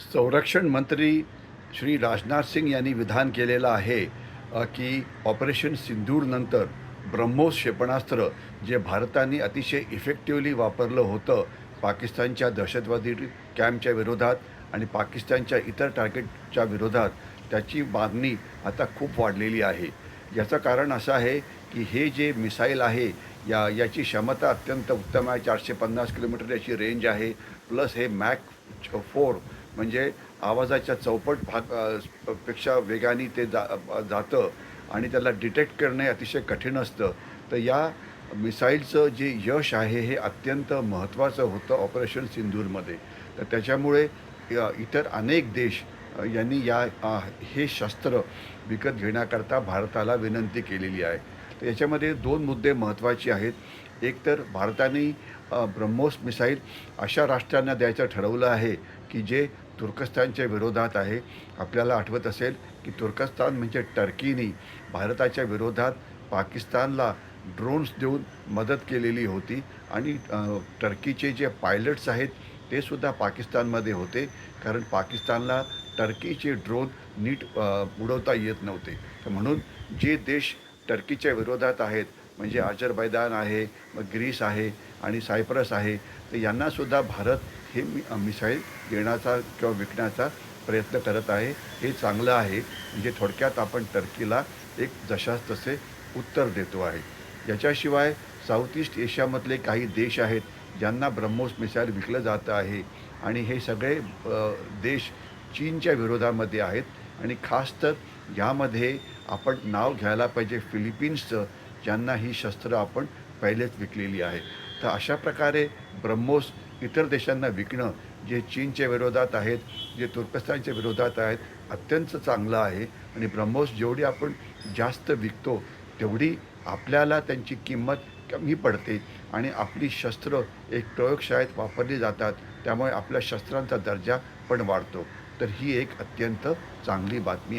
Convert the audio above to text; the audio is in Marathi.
संरक्षण मंत्री श्री राजनाथ सिंग यांनी विधान केलेलं आहे की ऑपरेशन सिंधूरनंतर ब्रह्मोस क्षेपणास्त्र जे भारताने अतिशय इफेक्टिव्हली वापरलं होतं पाकिस्तानच्या दहशतवादी कॅम्पच्या विरोधात आणि पाकिस्तानच्या इतर टार्गेटच्या विरोधात त्याची मागणी आता खूप वाढलेली आहे. याचं कारण असं आहे की हे जे मिसाईल आहे या याची क्षमता अत्यंत उत्तम आहे चारशे पन्नास किलोमीटर याची रेंज आहे प्लस हे मॅक फोर म्हणजे आवाजाच्या चौपट भागपेक्षा वेगाने ते जा जातं आणि त्याला डिटेक्ट करणे अतिशय कठीण असतं. तर या मिसाईलचं जे यश आहे हे अत्यंत महत्त्वाचं होतं ऑपरेशन सिंधूरमध्ये तर त्याच्यामुळे इतर अनेक देश यांनी या हे शस्त्र विकत घेण्याकरता भारताला विनंती केलेली आहे. तर याच्यामध्ये दोन मुद्दे महत्त्वाचे आहेत. एक तर भारताने ब्रह्मोस मिसाईल अशा राष्ट्रांना द्यायचं ठरवलं आहे. की जे तुर्कस्तानच्या विरोधात आहे आपल्याला आठवत असेल की तुर्कस्तान म्हणजे टर्कीनी भारताच्या विरोधात पाकिस्तानला ड्रोन्स देऊन मदत केलेली होती आणि टर्कीचे जे पायलट्स आहेत ते सुद्धा पाकिस्तानमध्ये होते. कारण पाकिस्तानला टर्कीचे ड्रोन नीट उडवता येत नव्हते. तर म्हणून जे देश टर्कीच्या विरोधात आहेत म्हणजे अजरबैदान आहे मग ग्रीस आहे आणि सायप्रस आहे तर यांनासुद्धा भारत हे मि मिसाईल देण्याचा किंवा विकण्याचा प्रयत्न करत आहे. हे चांगलं आहे. म्हणजे थोडक्यात आपण टर्कीला एक जशास तसे उत्तर देतो आहे. याच्याशिवाय साऊथ ईस्ट एशियामधले काही देश आहेत ज्यांना ब्रह्मोस मिसाईल विकलं जातं आहे. आणि हे सगळे देश चीनच्या विरोधामध्ये आहेत. आणि खास तर यामध्ये आपण नाव घ्यायला पाहिजे फिलिपिन्सचं. ज्यांना ही शस्त्र आपण पहिलेच विकलेली आहे. तर अशा प्रकारे ब्रह्मोस इतर देशांना विकणं जे चीनच्या विरोधात आहेत जे तुर्कस्तानच्या विरोधात आहेत अत्यंत चांगलं आहे. आणि ब्रह्मोस जेवढी आपण जास्त विकतो तेवढी आपल्याला त्यांची किंमत कमी पडते. आणि आपली शस्त्र एक प्रयोगशाळेत वापरली जातात त्यामुळे आपल्या शस्त्रांचा दर्जा पण वाढतो. तर ही एक अत्यंत चांगली बातमी